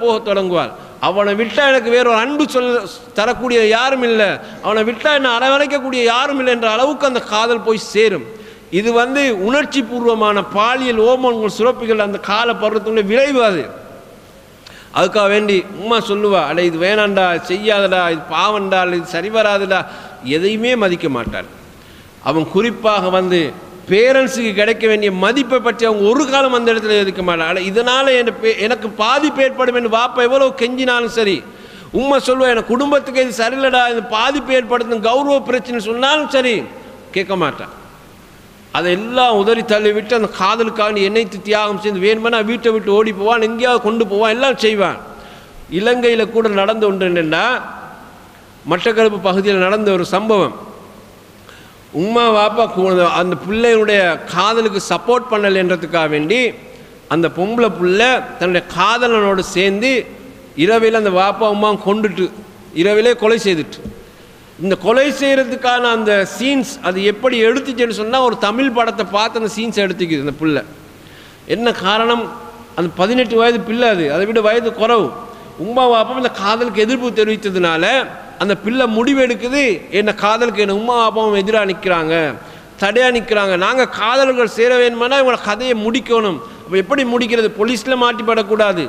போக தொடங்குவாள். அவனை விட்டா எனக்கு வேற ஒரு அன்பு சொல் தரக்கூடிய யாரும் இல்லை. அவனை விட்டா என்னை அரவணைக்கக்கூடிய யாரும் இல்லை என்ற அளவுக்கு அந்த காதல் போய் சேரும். இது வந்து உணர்ச்சி பூர்வமான பாலியல் ஓமங்கள் சுரப்பிகள் அந்த கால பருவத்தினுடைய விளைவு அது. அதுக்காக வேண்டி உம்மா சொல்லுவா அட இது வேணாண்டா செய்யாதடா இது பாவண்டா இது சரி வராதுடா எதையுமே மதிக்க மாட்டாள். அவன் குறிப்பாக வந்து பேரண்ட்ஸுக்கு கிடைக்க வேண்டிய மதிப்பை பற்றி அவங்க ஒரு காலம் அந்த இடத்துல எதுக்க மாட்டாங்க. இதனால் பே- எனக்கு பாதிப்பு ஏற்படும் என்று வாப்பா எவ்வளோ கெஞ்சினாலும் சரி உண்மை சொல்லுவேன் எனக்கு குடும்பத்துக்கு இது சரியில்லடா இது பாதிப்பு ஏற்படுத்தும் கௌரவ பிரச்சனை சொன்னாலும் சரி கேட்க மாட்டேன் அதை எல்லாம் உதறி தள்ளி விட்டு அந்த காதலுக்காக நீ என்னைத்து தியாகம் செய்து வேணுமெனா வீட்டை விட்டு ஓடி போவான் எங்கேயாவது கொண்டு போவான் எல்லாம் செய்வான். இலங்கையில் கூட நடந்த ஒன்று என்னென்னா மட்டக்களப்பு பகுதியில் நடந்த ஒரு சம்பவம். உம்மா வாப்பா அந்த பிள்ளையுடைய காதலுக்கு சப்போர்ட் பண்ணலைன்றதுக்காக வேண்டி அந்த பொம்பளை புள்ள தன்னுடைய காதலனோடு சேர்ந்து இரவில் அந்த வாப்பா உமா கொண்டுட்டு இரவிலே கொலை செய்துட்டு. இந்த கொலை செய்கிறதுக்கான அந்த சீன்ஸ் அது எப்படி எடுத்துச்சுன்னு சொன்னால் ஒரு தமிழ் படத்தை பார்த்து அந்த சீன்ஸ் எடுத்துக்குது அந்த பிள்ளை. என்ன காரணம்? அந்த பதினெட்டு வயது பிள்ளை அது. அதை விட வயது குறவு. உமா வாப்பா இந்த காதலுக்கு எதிர்ப்பு தெரிவித்ததுனால அந்த பிள்ளை முடிவு எடுக்குது காதலுக்கு என்ன உமா வாப்பாவும் எதிராக நிற்கிறாங்க தடையாக நிற்கிறாங்க நாங்கள் காதலர்கள் சேர வேணுமானா இவங்களை கதையை முடிக்கணும். அப்போ எப்படி முடிக்கிறது? போலீஸில் மாட்டிப்படக்கூடாது.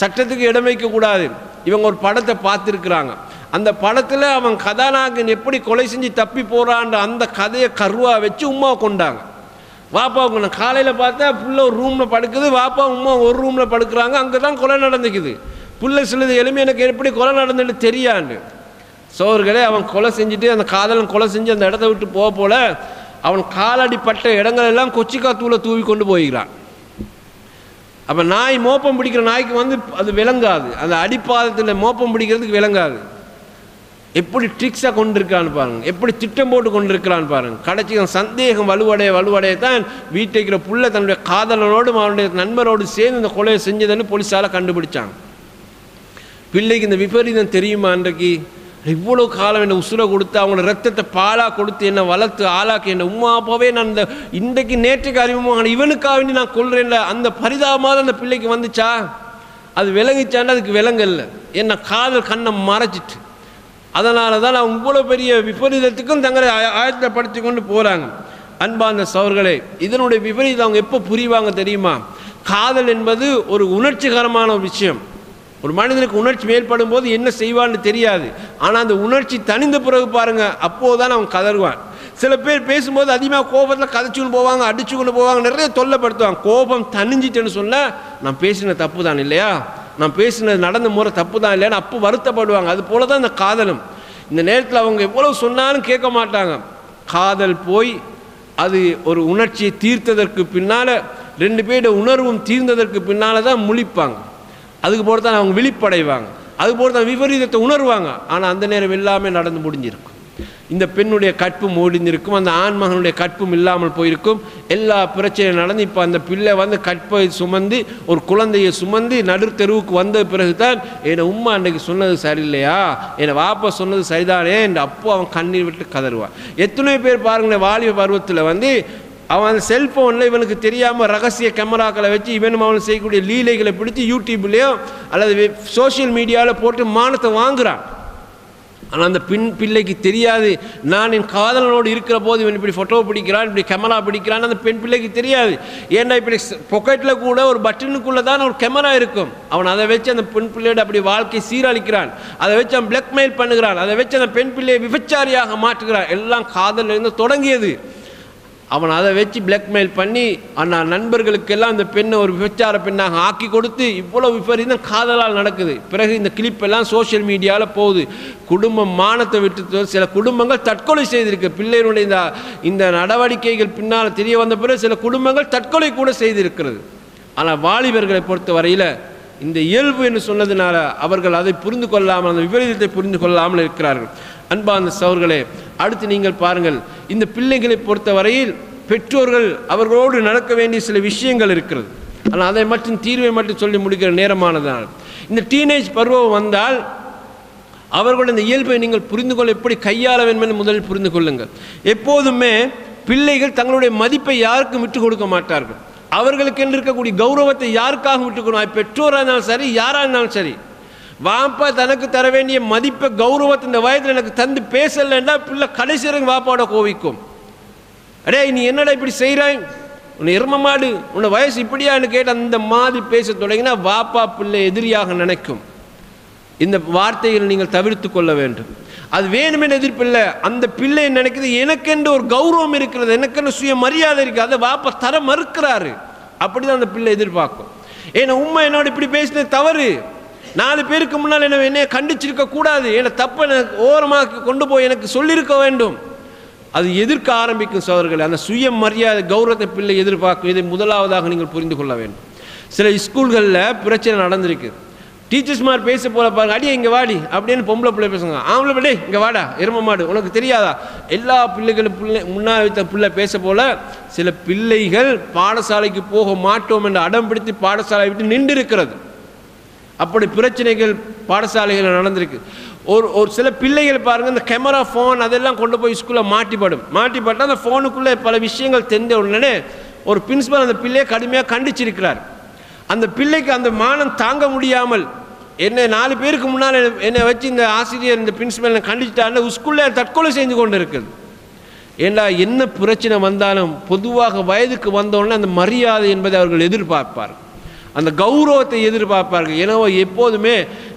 சட்டத்துக்கு இடம் வைக்கக்கூடாது. இவங்க ஒரு படத்தை பார்த்துருக்குறாங்க. அந்த படத்தில் அவன் கதாநாயகன் எப்படி கொலை செஞ்சு தப்பி போகிறான்ற அந்த கதையை கருவாக வச்சு உமாவை கொண்டாங்க. வாப்பா உங்களை காலையில் பார்த்தா புள்ள ஒரு ரூமில் படுக்குது. வாப்பா உமா ஒரு ரூமில் படுக்கிறாங்க. அங்கே தான் கொலை நடந்துக்குது. புள்ள சிலது எலும்பி எனக்கு எப்படி கொலை நடந்துன்னு தெரியாண்டு. சோர்களே அவன் கொலை செஞ்சுட்டு அந்த காதலன் கொலை செஞ்சு அந்த இடத்த விட்டு போக போல அவன் காலடிப்பட்ட இடங்கள் எல்லாம் கொச்சிக்கா தூளை தூவி கொண்டு போய்கிறான். அப்போ நாய் மோப்பம் பிடிக்கிற நாய்க்கு வந்து அது விளங்காது. அந்த அடிப்பாதத்தில் மோப்பம் பிடிக்கிறதுக்கு விளங்காது. எப்படி ட்ரிக்ஸாக கொண்டிருக்கான்னு பாருங்க. எப்படி திட்டம் போட்டு கொண்டிருக்கிறான்னு பாருங்க. கடைசி சந்தேகம் வலுவடைய வலுவடைய தான் வீட்டைக்கிற புள்ள தன்னுடைய காதலனோடும் அவனுடைய நண்பரோடு சேர்ந்து இந்த கொலையை செஞ்சதுன்னு போலீஸால் கண்டுபிடிச்சாங்க. பிள்ளைக்கு இந்த விபரீதம் தெரியுமா அன்றைக்கு? இவ்வளோ காலம் என்னை உசுரை கொடுத்து அவங்களோட ரத்தத்தை பாலாக கொடுத்து என்னை வளர்த்து ஆளாக்கி என்னை உமா அப்பாவே நான் இந்த இன்றைக்கு நேற்றுக்கு அறிமுகமான இவனுக்காக வேண்டி நான் கொள்றேன்ல அந்த பரிதாபமாக அந்த பிள்ளைக்கு வந்துச்சா? அது விளங்கிச்சான்னு அதுக்கு விளங்கல்ல என்ன காதல் கண்ணை மறைச்சிட்டு. அதனால தான் நான் இவ்வளோ பெரிய விபரீதத்துக்கும் தங்களை ஆயத்தப்படுத்தி கொண்டு போகிறாங்க அன்பார்ந்த சவர்களே இதனுடைய விபரீதம் அவங்க எப்போ புரிவாங்க தெரியுமா? காதல் என்பது ஒரு உணர்ச்சிகரமான விஷயம். ஒரு மனிதனுக்கு உணர்ச்சி மேற்படும் போது என்ன செய்வான்னு தெரியாது. ஆனால் அந்த உணர்ச்சி தனிந்த பிறகு பாருங்கள் அப்போது தான் அவன் கதறுவான். சில பேர் பேசும்போது அதிகமாக கோபத்தில் கதைச்சுன்னு போவாங்க அடிச்சுக்கொண்டு போவாங்க நிறைய தொல்லைப்படுத்துவாங்க. கோபம் தனிஞ்சிட்டேன்னு சொன்னால் நான் பேசின தப்பு தான் இல்லையா? நான் பேசினது நடந்த முறை தப்பு தான் இல்லையான்னு அப்போ வருத்தப்படுவாங்க. அது போல தான் இந்த காதலும். இந்த நேரத்தில் அவங்க எவ்வளவு சொன்னாலும் கேட்க மாட்டாங்க. காதல் போய் அது ஒரு உணர்ச்சியை தீர்த்ததற்கு பின்னால் ரெண்டு பேரோட உணர்வும் தீர்ந்ததற்கு பின்னால் தான் முழிப்பாங்க. அதுக்கு போல தான் அவங்க விழிப்படைவாங்க. அது போல தான் விபரீதத்தை உணர்வாங்க. ஆனால் அந்த நேரம் எல்லாமே நடந்து முடிஞ்சிருக்கும். இந்த பெண்ணுடைய கற்பும் ஓடிந்திருக்கும். அந்த ஆண்மகனுடைய கற்பும் இல்லாமல் போயிருக்கும். எல்லா பிரச்சனையும் நடந்து இப்போ அந்த பிள்ளை வந்து கற்பை சுமந்து ஒரு குழந்தையை சுமந்து நடுத்தெருவுக்கு வந்த பிறகு தான் என்னை உம்மா அன்னைக்கு சொன்னது சரியில்லையா? என்னை வாப்பா சொன்னது சரிதானே? என்று அப்போ அவன் கண்ணீர் விட்டு கதறுவான். எத்தனை பேர் பாருங்களேன் வாலிப பருவத்தில் வந்து அவன் அந்த செல்ஃபோனில் இவனுக்கு தெரியாமல் ரகசிய கேமராக்களை வச்சு இவனும் அவன் செய்யக்கூடிய லீலைகளை பிடிச்சி யூடியூப்லேயோ அல்லது சோஷியல் மீடியாவில் போட்டு மானத்தை வாங்குறான். ஆனால் அந்த பின் பிள்ளைக்கு தெரியாது. நான் என் காதலனோடு இருக்கிற போது இவன் இப்படி ஃபோட்டோ பிடிக்கிறான் இப்படி கேமரா பிடிக்கிறான் அந்த பெண் பிள்ளைக்கு தெரியாது. ஏன்னா இப்படி பொக்கெட்டில் கூட ஒரு பட்டனுக்குள்ளே தான் ஒரு கேமரா இருக்கும். அவன் அதை வச்சு அந்த பெண் பிள்ளையோட அப்படி வாழ்க்கை சீரழிக்கிறான். அதை வச்சு அவன் பிளாக்மெயில் பண்ணுகிறான். அதை வச்சு அந்த பெண் பிள்ளையை விபச்சாரியாக மாற்றுகிறான். எல்லாம் காதலிருந்து தொடங்கியது. அவன் அதை வச்சு பிளாக்மெயில் பண்ணி அண்ணா நண்பர்களுக்கெல்லாம் அந்த பெண்ணை ஒரு விபச்சார பெண்ணாக ஆக்கி கொடுத்து இவ்வளோ விபரீதம் காதலால் நடக்குது. பிறகு இந்த கிளிப்பெல்லாம் சோஷியல் மீடியாவில் போகுது. குடும்பம் மானத்தை விட்டு சில குடும்பங்கள் தற்கொலை செய்திருக்கு. பிள்ளைகளுடைய இந்த இந்த நடவடிக்கைகள் பின்னால் தெரிய வந்த பிறகு சில குடும்பங்கள் தற்கொலை கூட செய்திருக்கிறது. ஆனால் வாலிபர்களை பொறுத்த வரையில் இந்த இயல்பு என்று சொன்னதுனால அவர்கள் அதை புரிந்து கொள்ளாமல் அந்த விபரீதத்தை புரிந்து கொள்ளாமல் இருக்கிறார்கள். அன்பான சவர்களே அடுத்து நீங்கள் பாருங்கள் இந்த பிள்ளைகளை பொறுத்தவரையில் பெற்றோர்கள் அவர்களோடு நடக்க வேண்டிய சில விஷயங்கள் இருக்கிறது. ஆனால் அதை மட்டும் தீர்வை மட்டும் சொல்லி முடிக்கிற நேரமானதால். இந்த டீனேஜ் பருவம் வந்தால் அவர்களுடைய இந்த இயல்பை நீங்கள் புரிந்து கொள்ள எப்படி கையாள வேண்டும் என்று முதலில் புரிந்து கொள்ளுங்கள். எப்போதுமே பிள்ளைகள் தங்களுடைய மதிப்பை யாருக்கும் விட்டு கொடுக்க மாட்டார்கள். அவர்களுக்கு என்று இருக்கக்கூடிய கௌரவத்தை யாருக்காக விட்டுக்கணும் பெற்றோராக இருந்தாலும் சரி யாராக இருந்தாலும் சரி. வாப்பா தனக்கு தர வேண்டிய மதிப்பை கௌரவத்தை இந்த வயதில் எனக்கு தந்து பேசலைன்னா பிள்ளை கடைசி வரைக்கும் வாப்பாவோட கோவிக்கும். அடே நீ என்னடா இப்படி செய்கிறாய் உன்னை எரும மாடு உன்னை வயசு இப்படியான்னு கேட்டு அந்த மாதிரி பேச தொடங்கினா வாப்பா பிள்ளை எதிரியாக நினைக்கும். இந்த வார்த்தைகளை நீங்கள் தவிர்த்து கொள்ள வேண்டும். அது வேணுமென எதிர்ப்பில்லை அந்த பிள்ளை நினைக்குது? எனக்கென்று ஒரு கௌரவம் இருக்கிறது எனக்கென்று சுய மரியாதை இருக்குது. அதை வாப்பா தர மறுக்கிறாரு. அப்படிதான் அந்த பிள்ளை எதிர்பார்க்கும். ஏன்னா உண்மை என்னோட இப்படி பேசினது தவறு. நாலு பேருக்கு முன்னால் என்ன என்னை கண்டிச்சிருக்க கூடாது. என்னை தப்பை எனக்கு ஓரமாக கொண்டு போய் எனக்கு சொல்லியிருக்க வேண்டும். அது எதிர்க்க ஆரம்பிக்கும் சோதர்கள் அந்த சுய மரியாதை கௌரவத்தை பிள்ளை எதிர்பார்க்கும். இதை முதலாவதாக நீங்கள் புரிந்து கொள்ள வேண்டும். சில ஸ்கூல்களில் பிரச்சனை நடந்திருக்கு. டீச்சர்ஸ்மார் பேச போல பாருங்க. அடியே இங்கே வாடி. அப்படின்னு பொம்பளை பிள்ளை பேசுங்க ஆம்பளை பிள்ளை இங்கே வாடா. எரும மாடு. உனக்கு தெரியாதா? எல்லா பிள்ளைகளும் பிள்ளை முன்னால் வைத்த பிள்ளை பேச போல சில பிள்ளைகள் பாடசாலைக்கு போக மாட்டோம் என்று அடம் பிடித்து பாடசாலை விட்டு நின்று இருக்கிறது அப்படி பிரச்சனைகள் பாடசாலைகள் நடந்திருக்கு. ஒரு ஒரு சில பிள்ளைகள் பாருங்கள் இந்த கேமரா ஃபோன் அதெல்லாம் கொண்டு போய் ஸ்கூலில் மாட்டிப்படும். மாட்டிப்பட்டால் அந்த ஃபோனுக்குள்ளே பல விஷயங்கள் தெரிஞ்ச உடனே ஒரு பிரின்ஸிபல் அந்த பிள்ளையை கடுமையாக கண்டிச்சிருக்கிறார். அந்த பிள்ளைக்கு அந்த மானம் தாங்க முடியாமல் என்னை நாலு பேருக்கு முன்னால் என்னை வச்சு இந்த ஆசிரியர் இந்த பிரின்ஸிபல் கண்டிச்சிட்டாருன்னு ஸ்கூலில் தற்கொலை செஞ்சு கொண்டு இருக்குது ஏண்டா என்ன பிரச்சனை வந்தாலும் பொதுவாக வயதுக்கு வந்தோடனே அந்த மரியாதை என்பதை அவர்கள் எதிர்பார்ப்பார் அந்த கௌரவத்தை எதிர்பார்ப்பார்கள். எனவோ எப்போதுமே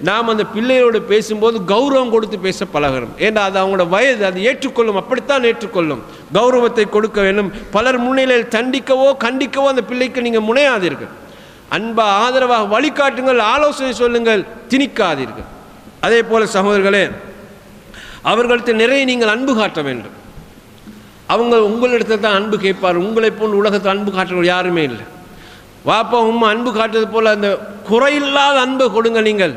நாம் அந்த பிள்ளையோடு பேசும்போது கௌரவம் கொடுத்து பேச பழகணும். ஏன்னா அது அவங்களோட வயது அது ஏற்றுக்கொள்ளும். அப்படித்தான் ஏற்றுக்கொள்ளும். கௌரவத்தை கொடுக்க வேண்டும். பலர் முன்னிலையில் தண்டிக்கவோ கண்டிக்கவோ அந்த பிள்ளைக்கு நீங்கள் முனையாதீர்கள். அன்பா ஆதரவாக வழிகாட்டுங்கள் ஆலோசனை சொல்லுங்கள் திணிக்காதீர்கள். அதே போல சகோதரர்களே அவர்கள்ட்ட நிறைய நீங்கள் அன்பு காட்ட வேண்டும். அவங்க உங்களிடத்தில் தான் அன்பு கேட்பார் உங்களை போன்று உலகத்தில் அன்பு காட்டுறவர் யாருமே இல்லை. வாப்பா உம்மா அன்பு காட்டுறது போல் அந்த குறையில்லாத அன்பை கொடுங்க நீங்கள்.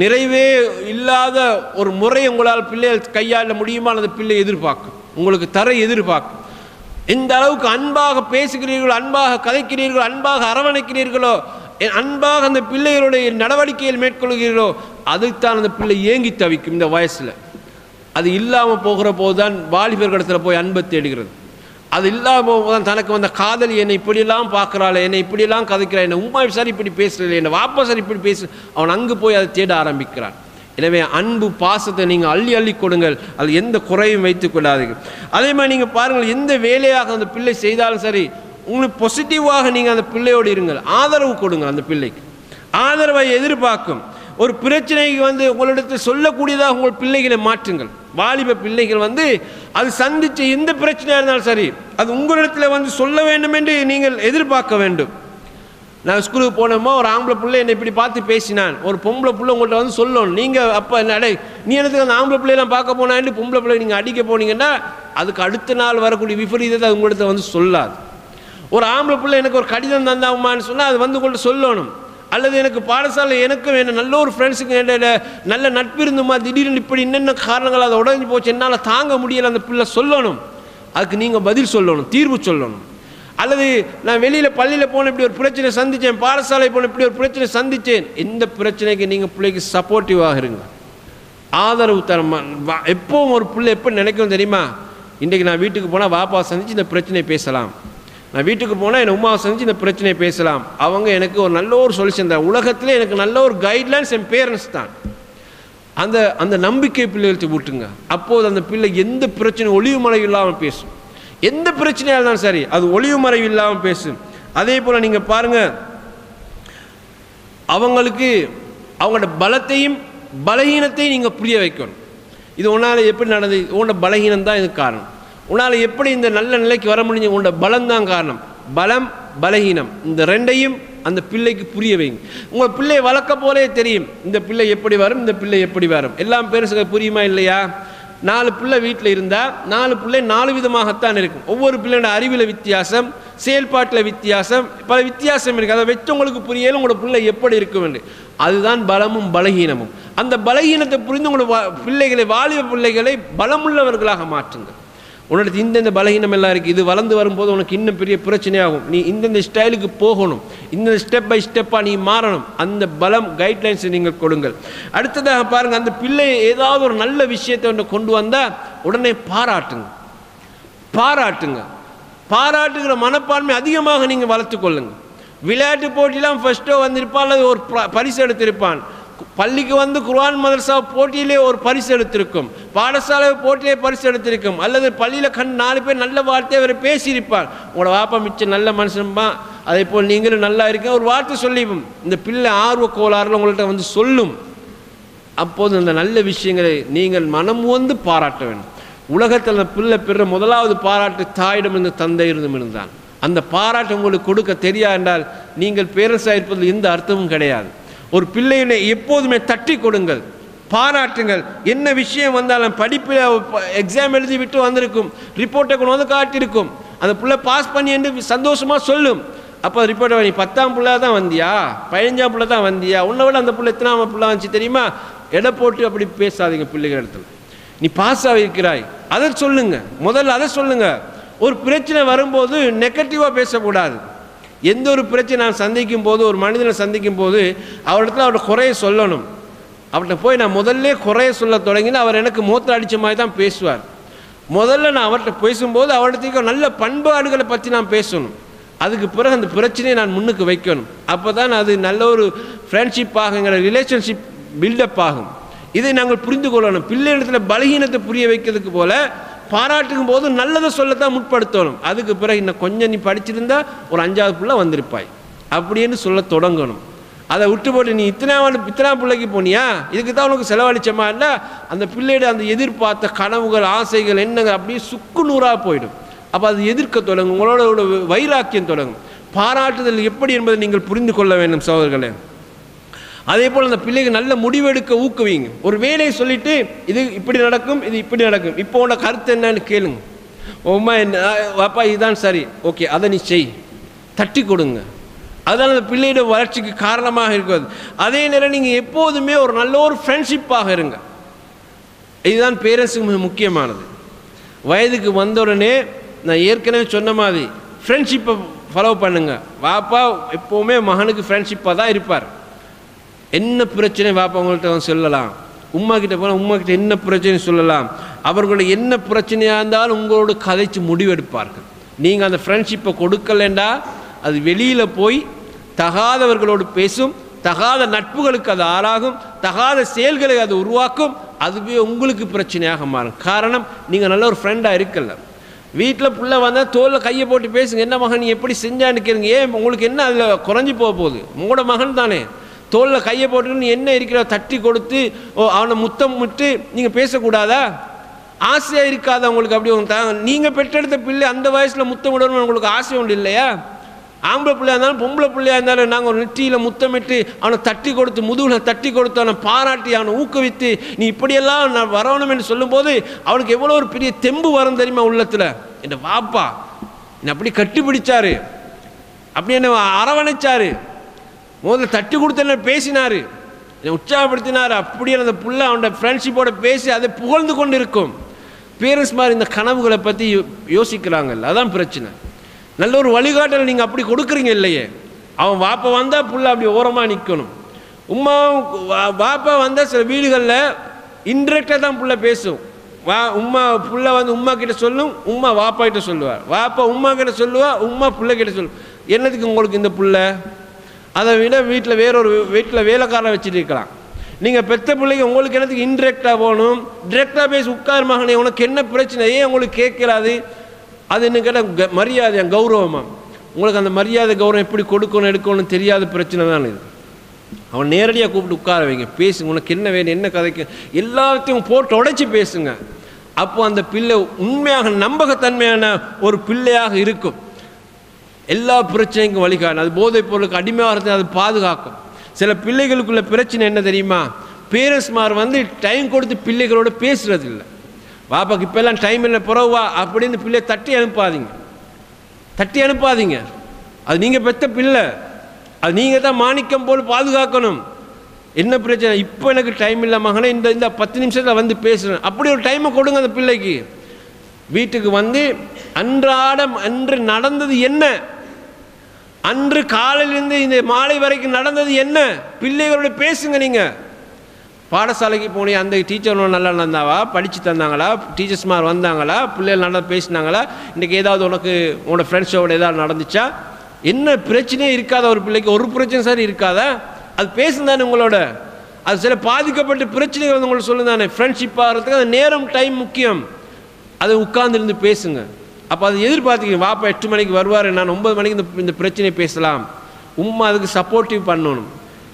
நிறைவே இல்லாத ஒரு முறை உங்களால் பிள்ளைகள் கையாள முடியுமா அந்த பிள்ளை எதிர்பார்க்கும் உங்களுக்கு தர எதிர்பார்க்கும் இந்த அளவுக்கு அன்பாக பேசுகிறீர்களோ அன்பாக கதைக்கிறீர்களோ அன்பாக அரவணைக்கிறீர்களோ அன்பாக அந்த பிள்ளைகளுடைய நடவடிக்கையில் மேற்கொள்கிறீர்களோ அதுதான் அந்த பிள்ளை ஏங்கி தவிக்கும் இந்த வயசில். அது இல்லாமல் போகிற போது தான் வாலிபர் கடத்தில் போய் அன்பை தேடுகிறது. அது இல்லாமல் போகும்போது தான் தனக்கு வந்த காதலி என்னை இப்படிலாம் பார்க்குறாள் என்னை இப்படிலாம் கதைக்கிறாள் என்னை உமா சார் இப்படி பேசுறது என்னை வாப்பா சார் இப்படி பேசு. அவன் அங்கே போய் அதை தேட ஆரம்பிக்கிறான். எனவே அன்பு பாசத்தை நீங்கள் அள்ளி அள்ளி கொடுங்கள். அது எந்த குறையும் வைத்துக் அதே மாதிரி நீங்கள் பாருங்கள் எந்த வேலையாக அந்த பிள்ளை செய்தாலும் சரி உங்களுக்கு பாசிட்டிவாக நீங்கள் அந்த பிள்ளையோடு இருங்கள். ஆதரவு கொடுங்கள் அந்த பிள்ளைக்கு. ஆதரவை எதிர்பார்க்கும். ஒரு பிரச்சனைக்கு வந்து உங்களிடத்தில் சொல்லக்கூடியதாக உங்கள் பிள்ளைகளை மாற்றுங்கள். வாலிப பிள்ளைகள் வந்து அது சந்தித்த எந்த பிரச்சனையாக இருந்தாலும் சரி அது உங்களிடத்தில் வந்து சொல்ல வேண்டும் என்று நீங்கள் எதிர்பார்க்க வேண்டும். நான் ஸ்கூலுக்கு போனோமோ ஒரு ஆம்பளை பிள்ளை என்னை இப்படி பார்த்து பேசினான். ஒரு பொம்பளை பிள்ளை உங்கள்கிட்ட வந்து சொல்லணும். நீங்கள் அப்போ என்ன அடை நீ எனக்கு அந்த ஆம்பளை பிள்ளையெல்லாம் பார்க்க போனான்னு பொம்பளை பிள்ளை நீங்கள் அடிக்க போனீங்கன்னா அதுக்கு அடுத்த நாள் வரக்கூடிய விபரீதத்தை அது உங்கள்கிட்ட வந்து சொல்லாது. ஒரு ஆம்பளை பிள்ளை எனக்கு ஒரு கடிதம் தந்தாமான்னு சொன்னால் அது வந்து உங்கள்கிட்ட சொல்லணும். அல்லது எனக்கு பாடசாலை எனக்கும் என்ன நல்ல ஒரு ஃப்ரெண்ட்ஸுக்கு இடையில நல்ல நட்பு இருந்துமா? திடீர்னு இப்படி என்னென்ன காரணங்கள் அதை உடஞ்சி போச்சு? என்னால் தாங்க முடியலை. அந்த பிள்ளை சொல்லணும். அதுக்கு நீங்கள் பதில் சொல்லணும். தீர்வு சொல்லணும். அல்லது நான் வெளியில் பள்ளியில் போன இப்படி ஒரு பிரச்சனை சந்தித்தேன் பாடசாலை போன இப்படி ஒரு பிரச்சனை சந்தித்தேன் எந்த பிரச்சனைக்கு நீங்கள் பிள்ளைக்கு சப்போர்ட்டிவாக இருங்க. ஆதரவு தரமா? வா- ஒரு பிள்ளை எப்போ நினைக்கும் தெரியுமா? இன்றைக்கு நான் வீட்டுக்கு போனால் வாப்பா சந்தித்து இந்த பிரச்சனையை பேசலாம். நான் வீட்டுக்கு போனால் என் உமாவை செஞ்சு இந்த பிரச்சனையை பேசலாம். அவங்க எனக்கு ஒரு நல்ல ஒரு சொல்யூஷன் தான் உலகத்தில் எனக்கு நல்ல ஒரு கைட்லைன்ஸ் என் பேரண்ட்ஸ் தான். அந்த அந்த நம்பிக்கை பிள்ளைகளுக்கு விட்டுங்க அப்போது அந்த பிள்ளை எந்த பிரச்சனையும் ஒளிவு மறைவு இல்லாமல் பேசும். எந்த பிரச்சனையாக இருந்தாலும் சரி அது ஒளிவு மறைவு இல்லாமல் பேசும். அதே போல் நீங்கள் பாருங்கள் அவங்களுக்கு அவங்களோட பலத்தையும் பலகீனத்தையும் நீங்கள் புரிய வைக்கணும். இது உன்னால் எப்படி நடந்தது? உன்னோட பலகீனம் தான் இதுக்கு காரணம். உன்னால் எப்படி இந்த நல்ல நிலைக்கு வர முடிஞ்ச உங்களோட பலம் தான் காரணம். பலம் பலகீனம். இந்த ரெண்டையும் அந்த பிள்ளைக்கு புரிய வைங்க. உங்கள் பிள்ளை வளர்க்க போலே தெரியும். இந்த பிள்ளை எப்படி வரும் இந்த பிள்ளை எப்படி வரும். எல்லாம் பேருசுக புரியுமா இல்லையா? நாலு பிள்ளை வீட்டில் இருந்தால் நாலு பிள்ளை நாலு விதமாகத்தான் இருக்கும். ஒவ்வொரு பிள்ளையோட அறிவில் வித்தியாசம் செயல்பாட்டில் வித்தியாசம் பல வித்தியாசம் இருக்குது அதை வச்சு உங்களுக்கு புரியல உங்களோட பிள்ளை எப்படி இருக்கும் என்று. அதுதான் பலமும் பலகீனமும். அந்த பலகீனத்தை புரிந்து உங்களோட பிள்ளைகளை வாலிப பிள்ளைகளை பலமுள்ளவர்களாக மாற்றுங்கள். உன்னோட இந்தந்த பலகீனம் எல்லாம் இருக்குது இது வளர்ந்து வரும்போது உனக்கு இன்னும் பெரிய பிரச்சனையாகும். நீ இந்தந்த ஸ்டைலுக்கு போகணும். இந்த ஸ்டெப் பை ஸ்டெப்பாக நீ மாறணும். அந்த பலம் கைட்லைன்ஸை நீங்கள் கொடுங்கள். அடுத்ததாக பாருங்கள் அந்த பிள்ளையை ஏதாவது ஒரு நல்ல விஷயத்தை ஒன்று கொண்டு வந்தால் உடனே பாராட்டுங்க. பாராட்டுங்க. பாராட்டுகிற மனப்பான்மை அதிகமாக நீங்கள் வளர்த்துக்கொள்ளுங்க விளையாட்டு போட்டிலாம் ஃபஸ்ட்டோ வந்திருப்பான் அல்லது ஒரு பரிசு எடுத்திருப்பான். பள்ளிக்கு வந்து குர்ஆன் மதரசா போட்டியிலே ஒரு பரிசு எடுத்திருக்கும். பாடசாலை போட்டியிலே பரிசு எடுத்திருக்கும். அல்லது பள்ளியில் கண் நாலு பேர் நல்ல வார்த்தையை அவர் பேசியிருப்பார். உங்களோட வாப்பா மிச்சம் நல்ல மனுஷன்பா அதே போல் நீங்களும் நல்லா இருக்க ஒரு வார்த்தை சொல்லிவும் இந்த பிள்ளை ஆர்வ கோளாறுல உங்கள்கிட்ட வந்து சொல்லும். அப்போது அந்த நல்ல விஷயங்களை நீங்கள் மனம் வந்து பாராட்ட வேண்டும். உலகத்தில் அந்த பிள்ளை பெற முதலாவது பாராட்டு தாயிடம் இருந்து தந்தையிடம் இருந்தான். அந்த பாராட்டு உங்களுக்கு கொடுக்க தெரியா என்றால் நீங்கள் பேரரசாக இருப்பதில் எந்த அர்த்தமும் கிடையாது. ஒரு பிள்ளையினை எப்போதுமே தட்டி கொடுங்கள் பாராட்டுங்கள். என்ன விஷயம் வந்தாலும் படிப்பில் எக்ஸாம் எழுதி விட்டு வந்திருக்கும் ரிப்போர்ட்டை கொண்டு வந்து காட்டியிருக்கும். அந்த பிள்ளை பாஸ் பண்ணி என்று சந்தோஷமாக சொல்லும். அப்போ ரிப்போர்ட்டை நீ பத்தாம் பிள்ளை தான் வந்தியா? பதினஞ்சாம் பிள்ளை தான் வந்தியா? உன்னை விட அந்த பிள்ளை எத்தனாம பிள்ளை வந்துச்சு தெரியுமா? எடை போட்டு அப்படி பேசாதீங்க பிள்ளைகள் இடத்துல. நீ பாஸ் ஆகிருக்கிறாய் அதை சொல்லுங்கள் முதல்ல அதை சொல்லுங்கள் ஒரு பிரச்சனை வரும்போது நெகட்டிவாக பேசக்கூடாது. எந்த ஒரு பிரச்சனை நான் சந்திக்கும் போது ஒரு மனிதனை சந்திக்கும் போது அவரிடத்துல அவரோட குறைய சொல்லணும். அவர்கிட்ட போய் நான் முதல்ல குறைய சொல்ல தொடங்கினா அவர் எனக்கு மூத்த அடித்த மாதிரி தான் பேசுவார். முதல்ல நான் அவர்கிட்ட பேசும்போது அவர்கிட்ட நல்ல பண்பாடுகளை பற்றி நான் பேசணும். அதுக்கு பிறகு அந்த பிரச்சனையை நான் முன்னுக்கு வைக்கணும். அப்போ தான் அது நல்ல ஒரு ஃப்ரெண்ட்ஷிப் ஆகுங்கிற ரிலேஷன்ஷிப் பில்டப் ஆகும். இதை நாங்கள் புரிந்து கொள்ளணும். பிள்ளைகளிடத்தில் பலகீனத்தை புரிய வைக்கிறதுக்கு போல பாராட்டுக்கும் போது நல்லதை சொல்லத்தான் முற்படுத்தணும். அதுக்கு பிறகு இன்னும் கொஞ்சம் நீ படிச்சிருந்தா ஒரு அஞ்சாவது பிள்ளை வந்திருப்பாய். அப்படின்னு சொல்ல தொடங்கணும். அதை விட்டு போட்டு நீ இத்தனை இத்தனை பிள்ளைக்கு போனியா? இதுக்கு தான் உனக்கு செலவழிச்சமா இல்லை அந்த பிள்ளையோட அந்த எதிர்பார்த்த கனவுகள் ஆசைகள் என்னங்க அப்படியே சுக்கு நூறாக போயிடும். அப்போ அது எதிர்க்க தொடங்கும். உங்களோட வைராக்கியம் தொடங்கும். பாராட்டுதல் எப்படி என்பதை நீங்கள் புரிந்து கொள்ள வேண்டும் சோதர்களே அதே போல் அந்த பிள்ளைக்கு நல்ல முடிவெடுக்க ஊக்குவிங்க ஒரு வேலையை சொல்லிட்டு இது இப்படி நடக்கும் இது இப்படி நடக்கும். இப்போ உன்னோட கருத்து என்னன்னு கேளுங்க. உம்மா என்ன வாப்பா இதுதான் சரி. ஓகே அதை நீ செய். தட்டி கொடுங்க. அதனால் அந்த பிள்ளையோட வளர்ச்சிக்கு காரணமாக இருக்கிறது. அதே நேரம் நீங்கள் எப்போதுமே ஒரு நல்ல ஒரு ஃப்ரெண்ட்ஷிப்பாக இருங்க. இதுதான் பேரண்ட்ஸுக்கு மிக முக்கியமானது. வயதுக்கு வந்த உடனே நான் ஏற்கனவே சொன்ன மாதிரி ஃப்ரெண்ட்ஷிப்பை ஃபாலோ பண்ணுங்க. வாப்பா எப்போவுமே மகனுக்கு ஃப்ரெண்ட்ஷிப்பாக தான் இருப்பார். என்ன பிரச்சனை வாப்பா உங்கள்கிட்ட சொல்லலாம்? உமா கிட்ட போனால் உமா கிட்ட என்ன பிரச்சனை சொல்லலாம்? அவர்களுடைய என்ன பிரச்சனையாக இருந்தாலும் உங்களோட கதைச்சு முடிவெடுப்பார்கள். நீங்கள் அந்த ஃப்ரெண்ட்ஷிப்பை கொடுக்கலண்டா? அது வெளியில் போய் தகாதவர்களோடு பேசும் தகாத நட்புகளுக்கு அது ஆளாகும் தகாத செயல்களை அது உருவாக்கும் அதுவே உங்களுக்கு பிரச்சனையாக மாறும். காரணம் நீங்கள் நல்ல ஒரு ஃப்ரெண்டாக இருக்கல. வீட்டில் புள்ள வந்தால் தோலில் கையை போட்டு பேசுங்க. என்ன மகன் நீ எப்படி செஞ்சான்னு கேளுங்க. ஏன் உங்களுக்கு என்ன அதில் குறைஞ்சி போக போகுது? உங்களோட மகன் தானே. தோளில் கையை போட்டு என்ன இருக்கிற தட்டி கொடுத்து ஓ அவனை முத்தம் விட்டு நீங்கள் பேசக்கூடாதா? ஆசையாக இருக்காதா உங்களுக்கு அப்படி உங்க தான் நீங்கள் பெற்றெடுத்த பிள்ளை அந்த வயசில் முத்தம் விடணும்னு உங்களுக்கு ஆசை உண்டு இல்லையா? ஆம்பளை பிள்ளையா இருந்தாலும் பொம்பளை பிள்ளையா இருந்தாலும் நாங்கள் ஒரு நெற்றியில் முத்தமிட்டு அவனை தட்டி கொடுத்து முதுகில் தட்டி கொடுத்து அவனை பாராட்டி அவனை ஊக்குவித்து நீ இப்படியெல்லாம் நான் வரணும் என்று சொல்லும்போது அவனுக்கு எவ்வளோ ஒரு பெரிய தெம்பு வரும் தெரியுமா உள்ளத்தில்? என்ன வாப்பா என்னை அப்படி கட்டிப்பிடிச்சாரு. அப்படி என்ன அரவணைச்சாரு. முதல்ல தட்டி கொடுத்து என்ன பேசினார். என்னை உற்சாகப்படுத்தினார். அப்படியே அந்த புள்ள அவனோட ஃப்ரெண்ட்ஷிப்போட பேசி அதை புகழ்ந்து கொண்டு இருக்கும் பேரண்ட்ஸ் மாதிரி இந்த கனவுகளை பற்றி யோசிக்கிறாங்கல்ல அதான் பிரச்சனை. நல்ல ஒரு வழிகாட்டல் நீங்கள் அப்படி கொடுக்குறீங்க இல்லையே. அவன் வாப்பா வந்தால் புள்ள அப்படி ஓரமாக நிற்கணும் உம்மா வாப்பா வந்தால் சில வீடுகளில் இன்டெரக்டாக தான் புள்ள பேசும். வா உம்மா புள்ள வந்து உம்மா கிட்ட சொல்லும் உம்மா வாப்பா கிட்ட சொல்லுவார் வாப்பா உம்மா கிட்ட சொல்லுவா உம்மா புள்ள கிட்ட சொல்லும். என்னதுக்கு உங்களுக்கு இந்த புள்ள? அதை விட வீட்டில் வேறொரு வீட்டில் வேலைக்காரன் வச்சுட்டு இருக்கலாம். நீங்கள் பெத்த பிள்ளைங்க உங்களுக்கு என்னத்துக்கு இன்டெரக்டாக போகணும்? டிரெக்டாக பேசி உட்கார் மகனே உனக்கு என்ன பிரச்சனை? ஏன் உங்களுக்கு கேட்கலாது அது என்ன கேட்டால் மரியாதை கௌரவமாக உங்களுக்கு அந்த மரியாதை கௌரவம் எப்படி கொடுக்கணும் எடுக்கணும் தெரியாத பிரச்சனை தான் இது. அவன் நேரடியாக கூப்பிட்டு உட்கார வைங்க. பேசுங்க உனக்கு என்ன வேணும் என்ன கதைக்கு? எல்லாத்தையும் போட்டு உடைச்சி பேசுங்க. அப்போ அந்த பிள்ளை உண்மையாக நம்பகத்தன்மையான ஒரு பிள்ளையாக இருக்கும். எல்லா பிரச்சனைக்கும் வழிகாட்டும். அது போதைப் பொருளுக்கு அடிமையாக இருந்து அது பாதுகாக்கும். சில பிள்ளைகளுக்குள்ள பிரச்சனை என்ன தெரியுமா? பேரண்ட்ஸ்மார் வந்து டைம் கொடுத்து பிள்ளைகளோட பேசுறது இல்லை பாப்பாக்கு இப்போல்லாம் டைம் இல்லை புறவா அப்படின்னு பிள்ளையை தட்டி அனுப்பாதீங்க. தட்டி அனுப்பாதீங்க. அது நீங்கள் பெற்ற பிள்ளை. அது நீங்கள் தான் மாணிக்கம் போல் பாதுகாக்கணும். என்ன பிரச்சனை? இப்போ எனக்கு டைம் இல்லை மகனே இந்த இந்த பத்து நிமிஷத்தில் வந்து பேசுகிறேன் அப்படி ஒரு டைமை கொடுங்க அந்த பிள்ளைக்கு. வீட்டுக்கு வந்து அன்றாடம் அன்று நடந்தது என்ன? அன்று காலையிலிருந்து இந்த மாலை வரைக்கும் நடந்தது என்ன? பிள்ளைகளோட பேசுங்க நீங்கள் பாடசாலைக்கு போனே அந்த டீச்சர் நல்லா நடந்தாவா? படித்து தந்தாங்களா? டீச்சர்ஸ்மார் வந்தாங்களா? பிள்ளைகள் நல்லா பேசினாங்களா? இன்றைக்கி ஏதாவது உனக்கு உன்னோட ஃப்ரெண்ட்ஸோட ஏதாவது நடந்துச்சா? என்ன பிரச்சனையே இருக்காத ஒரு பிள்ளைக்கு? ஒரு பிரச்சனை சார் இருக்காதா? அது பேசுந்தானே உங்களோட. அது சில பாதிக்கப்பட்ட பிரச்சனைகள் வந்து உங்களுக்கு சொல்லுந்தானே ஃப்ரெண்ட்ஷிப் ஆகிறதுக்கு அது நேரம் டைம் முக்கியம். அதை உட்கார்ந்துருந்து பேசுங்க. அப்போ அதை எதிர்பார்த்துக்கணும் வாப்பா எட்டு மணிக்கு வருவார் நான் ஒன்பது மணிக்கு இந்த இந்த பிரச்சனையை பேசலாம். உம்மா அதுக்கு சப்போர்ட்டிவ் பண்ணணும்.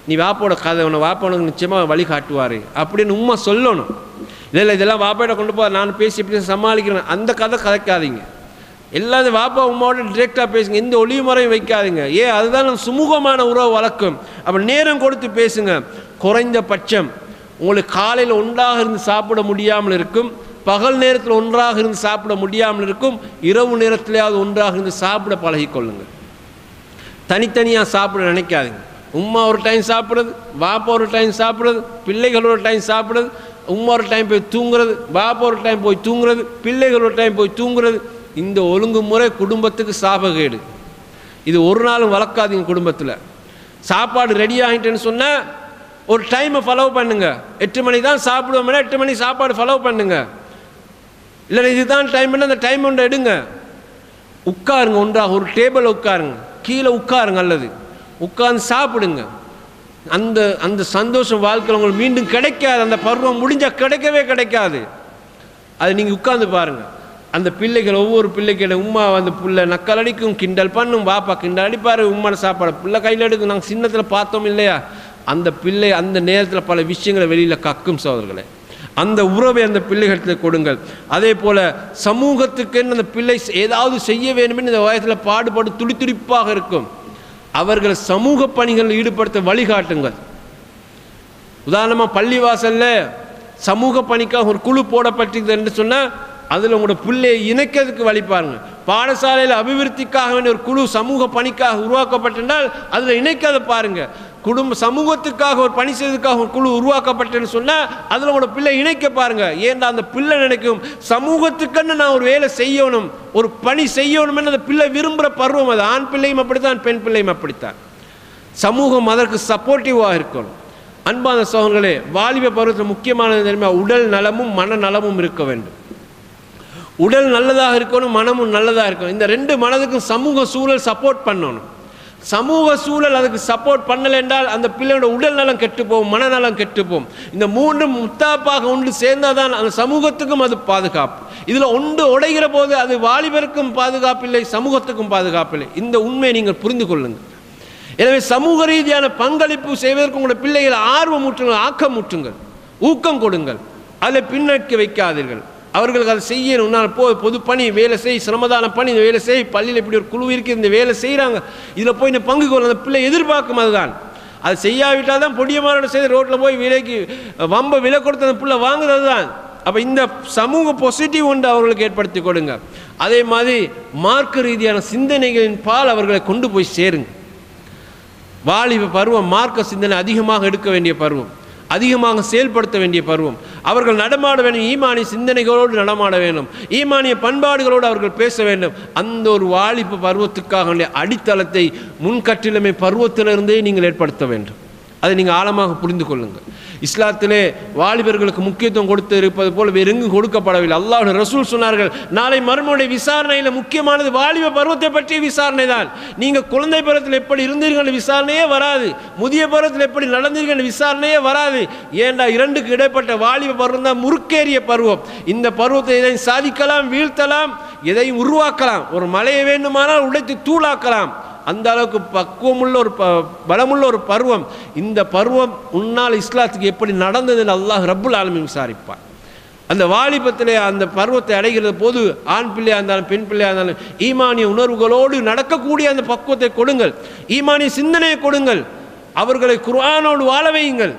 நீ வாப்போட கதை உன்னை வாப்பா உனக்கு நிச்சயமாக வழி காட்டுவார். அப்படின்னு உம்மா சொல்லணும். இல்லை இதெல்லாம் வாப்பாட்ட கொண்டு போ நான் பேசி எப்படி சமாளிக்கிறேன். அந்த கதை கதைக்காதீங்க. எல்லாரும் வாப்பா உமாவோட டிரெக்டாக பேசுங்க. எந்த ஒளிவு முறையும் வைக்காதீங்க. ஏன்? அதுதான் சுமூகமான உறவு வழக்கம். அப்போ நேரம் கொடுத்து பேசுங்க. குறைந்தபட்சம் உங்களுக்கு காலையில் ஒன்றாக இருந்து சாப்பிட முடியாமல் இருக்கும். பகல் நேரத்தில் ஒன்றாக இருந்து சாப்பிட முடியாமல் இருக்கும் இரவு நேரத்திலேயாவது ஒன்றாக இருந்து சாப்பிட பழகிக்கொள்ளுங்கள். தனித்தனியாக சாப்பிட நினைக்காதுங்க. உம்மா ஒரு டைம் சாப்பிட்றது வாப்பா ஒரு டைம் சாப்பிட்றது பிள்ளைகள் ஒரு டைம் சாப்பிட்றது உம்மா ஒரு டைம் போய் தூங்குறது பாப்பா ஒரு டைம் போய் தூங்குறது பிள்ளைகள் ஒரு டைம் போய் தூங்குறது இந்த ஒழுங்குமுறை குடும்பத்துக்கு சாபகேடு. இது ஒரு நாளும் வளர்க்காதீங்க குடும்பத்தில். சாப்பாடு ரெடி ஆகிட்டேன்னு சொன்னால் ஒரு டைமை ஃபாலோ பண்ணுங்கள் எட்டு மணி தான் சாப்பிடுவோம்னா எட்டு மணி சாப்பாடு ஃபாலோ பண்ணுங்கள் இல்லை இதுதான் டைம் அந்த டைம் ஒன்று எடுங்க. உட்காருங்க ஒன்றாக ஒரு டேபிளில் உட்காருங்க. கீழே உட்காருங்க அல்லது. உட்கார்ந்து சாப்பிடுங்க. அந்த அந்த சந்தோஷம் வாழ்க்கையில் உங்களுக்கு மீண்டும் கிடைக்காது. அந்த பருவம் முடிஞ்சால் கிடைக்கவே கிடைக்காது. அது நீங்கள் உட்கார்ந்து பாருங்கள் அந்த பிள்ளைகள் ஒவ்வொரு பிள்ளைகள உம்மா அந்த புள்ள நக்கல் அடிக்கும் கிண்டல் பண்ணும் பாப்பா கிண்டல் அடிப்பார் உம்மான சாப்பாடு பிள்ளை கையில் எடுக்கும். நாங்கள் சின்னத்தில் பார்த்தோம் இல்லையா? அந்த பிள்ளை அந்த நேரத்தில் பல விஷயங்களை வெளியில் கக்கும் சோதர்களே அந்த உறவை அந்த பிள்ளைகளிடத்தில் கொடுங்கள். அதே போல் சமூகத்துக்குன்னு அந்த பிள்ளை ஏதாவது செய்ய வேண்டுமென்னு இந்த வயசில் பாடுபாடு துடித்துடிப்பாக இருக்கும். அவர்கள் சமூக பணிகளில் ஈடுபடுத்த வழிகாட்டுங்கள். உதாரணமாக பள்ளிவாசலில் சமூக பணிக்காக ஒரு குழு போடப்பட்டிருக்குது என்று சொன்னால் அதில் உங்களோட பிள்ளையை இணைக்கிறதுக்கு வழி பாருங்கள் பாடசாலையில் அபிவிருத்திக்காக வேண்டிய ஒரு குழு சமூக பணிக்காக உருவாக்கப்பட்டிருந்தால் அதில் இணைக்காத பாருங்கள் குடும்ப சமூகத்துக்காக ஒரு பணி செய்வதற்காக ஒரு குழு உருவாக்கப்பட்டேன்னு சொன்னால் அதில் உங்களோட பிள்ளை இணைக்க பாருங்க. ஏன்டா அந்த பிள்ளை நினைக்கும்? சமூகத்துக்குன்னு நான் ஒரு வேலை செய்யணும் ஒரு பணி செய்யணும்னு அந்த பிள்ளை விரும்புகிற பருவம் அது. ஆண் பிள்ளையும் அப்படித்தான் பெண் பிள்ளையும் அப்படித்தான். சமூகம் அதற்கு சப்போர்ட்டிவாக இருக்கணும். அன்பான சோகங்களே வாலிப பருவத்தில் முக்கியமானது தெரியுமா? உடல் நலமும் மன நலமும் இருக்க வேண்டும். உடல் நல்லதாக இருக்கணும் மனமும் நல்லதாக இருக்கணும். இந்த ரெண்டு மனதுக்கும் சமூக சூழல் சப்போர்ட் பண்ணணும். சமூக சூழல் அதுக்கு சப்போர்ட் பண்ணலை என்றால் அந்த பிள்ளையோட உடல் நலம் கெட்டுப்போம் மனநலம் கெட்டுப்போம். இந்த மூன்றும் முத்தாப்பாக ஒன்று சேர்ந்தால் தான் அந்த சமூகத்துக்கும் அது பாதுகாப்பு. இதில் ஒன்று உடைகிற போது அது வாலிபருக்கும் பாதுகாப்பில்லை சமூகத்துக்கும் பாதுகாப்பில்லை. இந்த உண்மையை நீங்கள் புரிந்து கொள்ளுங்கள். எனவே சமூக ரீதியான பங்களிப்பு செய்வதற்கு உங்களுடைய பிள்ளைகளை ஆர்வம் ஊற்றுங்கள் ஆக்கம் ஊற்றுங்கள் ஊக்கம் கொடுங்கள். அதில் பின்னோக்கி வைக்காதீர்கள். அவர்களுக்கு அதை செய்யணும். நான் போ பொது பணி வேலை செய் சிரமதான பணி இந்த வேலை செய். பள்ளியில் இப்படி ஒரு குழு இருக்குது இந்த வேலை செய்கிறாங்க இதில் போய் இந்த பங்கு கொள்ள அந்த பிள்ளை எதிர்பார்க்கும் அதுதான். அது செய்யாவிட்டால் தான் பொடியமாரோட செய்து ரோட்டில் போய் விலைக்கு வம்ப விலை கொடுத்து அந்த பிள்ளை வாங்குறது தான் அப்போ இந்த சமூக பாசிட்டிவ் ஒன்று அவர்களுக்கு ஏற்படுத்தி கொடுங்க. அதே மாதிரி மார்க்க ரீதியான சிந்தனைகளின் பால் அவர்களை கொண்டு போய் சேருங்க. வாலிப பருவம் மார்க்க சிந்தனை அதிகமாக எடுக்க வேண்டிய பருவம். அதிகமாக செயல்படுத்த வேண்டிய பருவம். அவர்கள் நடமாட வேண்டும் ஈமானிய சிந்தனைகளோடு நடமாட வேண்டும் ஈமானிய பண்பாடுகளோடு அவர்கள் பேச வேண்டும். அந்த ஒரு வாலிப்பு பருவத்துக்காக அடித்தளத்தை முன்கட்டிலமை பருவத்திலிருந்தே நீங்கள் ஏற்படுத்த வேண்டும். அதை நீங்கள் ஆழமாக புரிந்து கொள்ளுங்கள். இஸ்லாத்திலே வாலிபர்களுக்கு முக்கியத்துவம் கொடுத்து இருப்பது போல வேறு எங்கும் கொடுக்கப்படவில்லை. அல்லாஹ் ரசூல் சொன்னார்கள் நாளை மர்மனுடைய விசாரணையில் முக்கியமானது வாலிப பருவத்தை பற்றிய விசாரணை தான். நீங்கள் குழந்தை பருவத்தில் எப்படி இருந்தீர்கள் விசாரணையே வராது. முதிய பருவத்தில் எப்படி நடந்தீர்கள் விசாரணையே வராது. ஏண்டா இரண்டுக்கு இடைப்பட்ட வாலிப பருவம் தான் முறுக்கேறிய பருவம். இந்த பருவத்தை எதையும் சாதிக்கலாம் வீழ்த்தலாம் எதையும் உருவாக்கலாம். ஒரு மலையை வேண்டுமானால் உடைத்து தூளாக்கலாம். அந்த அளவுக்கு பக்குவமுள்ள ஒரு ப பலமுள்ள ஒரு பருவம். இந்த பருவம் உன்னால் இஸ்லாத்துக்கு எப்படி நடந்ததுன்னு அல்லாஹ் ரப்புல் ஆலமி விசாரிப்பார். அந்த வாலிபத்தில் அந்த பருவத்தை அடைகிறது போது ஆண் பிள்ளையாக இருந்தாலும் பெண் பிள்ளையாக இருந்தாலும் ஈமானிய உணர்வுகளோடு நடக்கக்கூடிய அந்த பக்குவத்தை கொடுங்கள். ஈமானிய சிந்தனையை கொடுங்கள். அவர்களை குர்ஆனோடு வாழ வையுங்கள்.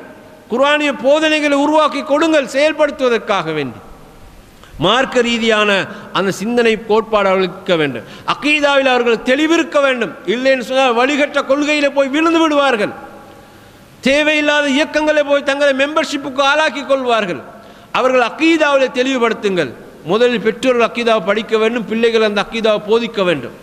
குர்ஆனிய போதனைகளை உருவாக்கி கொடுங்கள். செயல்படுத்துவதற்காக வேண்டி. மார்க்க ரீதியான அந்த சிந்தனை கோட்பாடு அவர்களுக்கு வேண்டும். அக்கீதாவில் அவர்கள் தெளிவிருக்க வேண்டும். இல்லைன்னு சொன்னால் வழிகட்ட கொள்கையில் போய் விழுந்து விடுவார்கள். தேவையில்லாத இயக்கங்களை போய் தங்களை மெம்பர்ஷிப்புக்கு ஆளாக்கி கொள்வார்கள். அவர்கள் அக்கீதாவில் தெளிவுபடுத்துங்கள். முதலில் பெற்றோர்கள் அக்கீதாவை படிக்க வேண்டும். பிள்ளைகள் அந்த அக்கீதாவை போதிக்க வேண்டும்.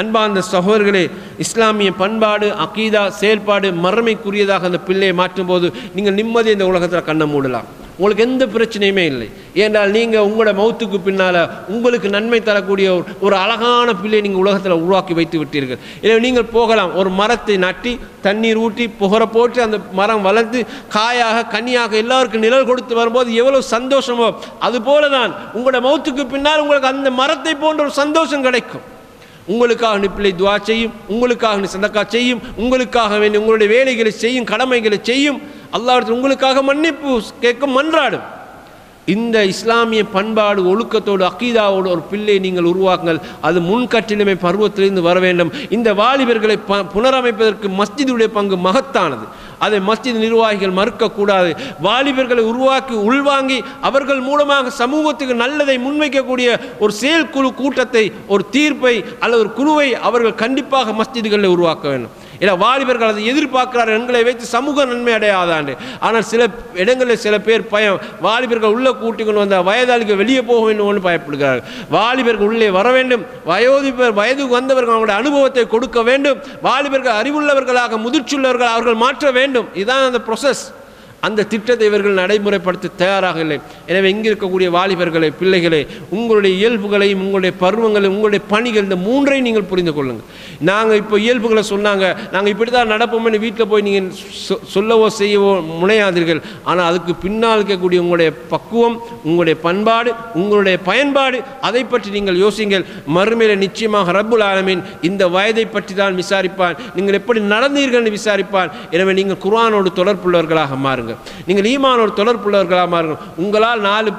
அன்பார்ந்த சகோதரர்களே இஸ்லாமிய பண்பாடு அக்கீதா செயல்பாடு மறுமைக்குரியதாக அந்த பிள்ளையை மாற்றும்போது நீங்கள் நிம்மதி இந்த உலகத்தில் கண்ணை மூடலாம். உங்களுக்கு எந்த பிரச்சனையுமே இல்லை. ஏன்றால் நீங்கள் உங்களோட மௌத்துக்கு பின்னால் உங்களுக்கு நன்மை தரக்கூடிய ஒரு ஒரு அழகான பிள்ளையை நீங்கள் உலகத்தில் உருவாக்கி வைத்து விட்டீர்கள். எனவே நீங்கள் போகலாம். ஒரு மரத்தை நட்டி தண்ணீர் ஊட்டி புகர போட்டு அந்த மரம் வளர்ந்து காயாக கனியாக எல்லாருக்கும் நிழல் கொடுத்து வரும்போது எவ்வளோ சந்தோஷமோ அதுபோல தான் உங்களோட மௌத்துக்கு பின்னால் உங்களுக்கு அந்த மரத்தை போன்ற ஒரு சந்தோஷம் கிடைக்கும். உங்களுக்காக நீ பிள்ளை துவா செய்யும் உங்களுக்காக நீ சந்தக்கா செய்யும் உங்களுக்காக வேண்டி உங்களுடைய வேலைகளை செய்யும் கடமைகளை செய்யும் அல்லாஹ் உங்களுக்காக மன்னிப்பு கேட்கும் மன்றாடும். இந்த இஸ்லாமிய பண்பாடு ஒழுக்கத்தோடு அக்கீதாவோடு ஒரு பிள்ளை நீங்கள் உருவாக்குங்கள். அது முன்கட்டிலுமே பருவத்திலிருந்து வர வேண்டும். இந்த வாலிபர்களை ப புனரமைப்பதற்கு மஸ்ஜிதுடைய பங்கு மகத்தானது. அதை மஸ்ஜித் நிர்வாகிகள் மறுக்கக்கூடாது. வாலிபர்களை உருவாக்கி உள்வாங்கி அவர்கள் மூலமாக சமூகத்துக்கு நல்லதை முன்வைக்கக்கூடிய ஒரு செயல்குழு கூட்டத்தை ஒரு தீர்ப்பை அல்லது ஒரு குழுவை அவர்கள் கண்டிப்பாக மஸ்ஜிதுகளில் உருவாக்க வேண்டும். ஏன்னா வாலிபர்கள் அதை எதிர்பார்க்கிறார் எண்களை வைத்து சமூக நன்மை அடையாதாண்டு. ஆனால் சில இடங்களில் சில பேர் பயம் வாலிபர்கள் உள்ளே கூட்டி கொண்டு வந்த வயதாளிக்கு வெளியே போக வேண்டும் பயப்படுகிறார்கள். வாலிபர்கள் உள்ளே வர வேண்டும். வயோதிபர் வயதுக்கு வந்தவர்கள் அவங்களுடைய அனுபவத்தை கொடுக்க வேண்டும். வாலிபர்கள் அறிவுள்ளவர்களாக முதிர்ச்சியுள்ளவர்கள் அவர்கள் மாற்ற வேண்டும். இதுதான் அந்த ப்ரொசஸ் அந்த திட்டத்தை இவர்கள் நடைமுறைப்படுத்த தயாராக இல்லை. எனவே இங்கே இருக்கக்கூடிய வாலிபர்களை பிள்ளைகளை உங்களுடைய இயல்புகளையும் உங்களுடைய பருவங்களையும் உங்களுடைய பணிகள் இந்த மூன்றையும் நீங்கள் புரிந்து கொள்ளுங்கள் நாங்கள் இப்போ இயல்புகளை சொன்னாங்க. நாங்கள் இப்படி தான் நடப்போம்னு வீட்டில் போய் நீங்கள் சொ- சொல்லவோ செய்யவோ முனையாதீர்கள். ஆனால் அதுக்கு பின்னால் இருக்கக்கூடிய உங்களுடைய பக்குவம் உங்களுடைய பண்பாடு உங்களுடைய பயன்பாடு அதை பற்றி நீங்கள் யோசிங்கள். மறுமையில் நிச்சயமாக ரப்புல் ஆலமின் இந்த வயதை பற்றி தான் விசாரிப்பான் நீங்கள் எப்படி நடந்தீர்கள்னு விசாரிப்பான் எனவே நீங்கள் குர்ஆனோடு தொடர்புள்ளவர்களாக மாறுங்கள். நீங்கள் ஈமானோர் தொடர்புள்ளவர்களாக மாறுங்கள். உங்களால் நாலு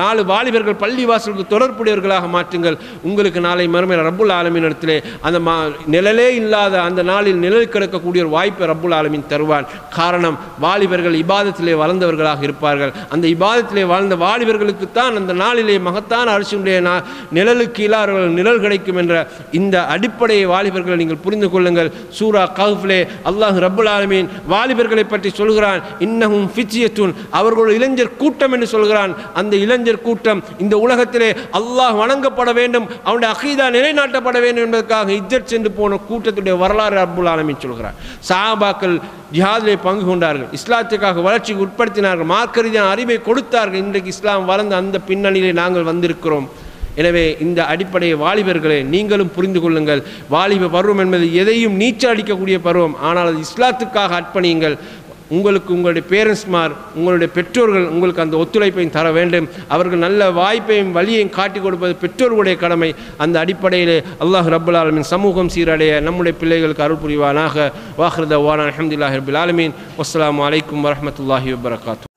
நாலு வாலிபர்கள் பள்ளி வாசலுக்கு தொடர்புடையவர்களாக மாற்றுங்கள். உங்களுக்கு நாளை மறுமையில் ரப்புல் ஆலமின் இடத்திலே அந்த மா நிழலே இல்லாத அந்த நாளில் நிழல் கிடக்கக்கூடிய ஒரு வாய்ப்பை ரப்புல் ஆலமின் தருவான் காரணம் வாலிபர்கள் இபாதத்திலே வளர்ந்தவர்களாக இருப்பார்கள். அந்த இபாதத்திலே வாழ்ந்த வாலிபர்களுக்கு தான் அந்த நாளிலே மகத்தான அரசுடைய நிழலுக்கு இல்லாதவர்கள் நிழல் கிடைக்கும் என்ற இந்த அடிப்படையை வாலிபர்களை நீங்கள் புரிந்து கொள்ளுங்கள். சூரா கஹ்ஃப்லே அல்லாஹ் ரப்புல் ஆலமீன் வாலிபர்களை பற்றி சொல்கிறான். இன்னும் இன்னஹும் ஃபித்யத்துன் அவர்கள் இளைஞர் கூட்டம் என்று சொல்கிறான். அந்த இளைஞர் கூட்டம் இந்த உலகத்திலே அல்லாஹ் வணங்கப்பட வேண்டும் அவனுடைய அகீதா நிலைநாட்டப்பட வேண்டும் என்பதற்காக இஜ்ஜத் சென்று போன கூட்டத்துடைய வரலாறு அப்துல் ஆலமின் சொல்கிறார். சாபாக்கள் ஜிஹாதிலே பங்கு கொண்டார்கள் இஸ்லாத்துக்காக வளர்ச்சிக்கு உட்படுத்தினார்கள் மார்க்க ரீதியான அறிவை கொடுத்தார்கள். இன்றைக்கு இஸ்லாம் வளர்ந்த அந்த பின்னணியிலே நாங்கள் வந்திருக்கிறோம். எனவே இந்த அடிப்படையை வாலிபர்களே நீங்களும் புரிந்து கொள்ளுங்கள். வாலிப பருவம் என்பது எதையும் நீச்சல் அடிக்கக்கூடிய பருவம் ஆனால் அது இஸ்லாத்துக்காக அர்ப்பணியுங்கள். உங்களுக்கு உங்களுடைய பேரண்ட்ஸ்மார் உங்களுடைய பெற்றோர்கள் உங்களுக்கு அந்த ஒத்துழைப்பையும் தர வேண்டும். அவர்கள் நல்ல வாய்ப்பையும் வழியையும் காட்டிக் கொடுப்பது பெற்றோர்களுடைய கடமை. அந்த அடிப்படையிலே அல்லாஹ் ரபுல் ஆலமின் சமூகம் சீரடைய நம்முடைய பிள்ளைகளுக்கு அருள் புரிவானாக. வாஹ்ரத வானா அஹமதுல்லாஹ் ரபுல் ஆலமீன். அஸ்லாம் அலைக்கும் வரமத்துல்லாஹி வபரகாத்து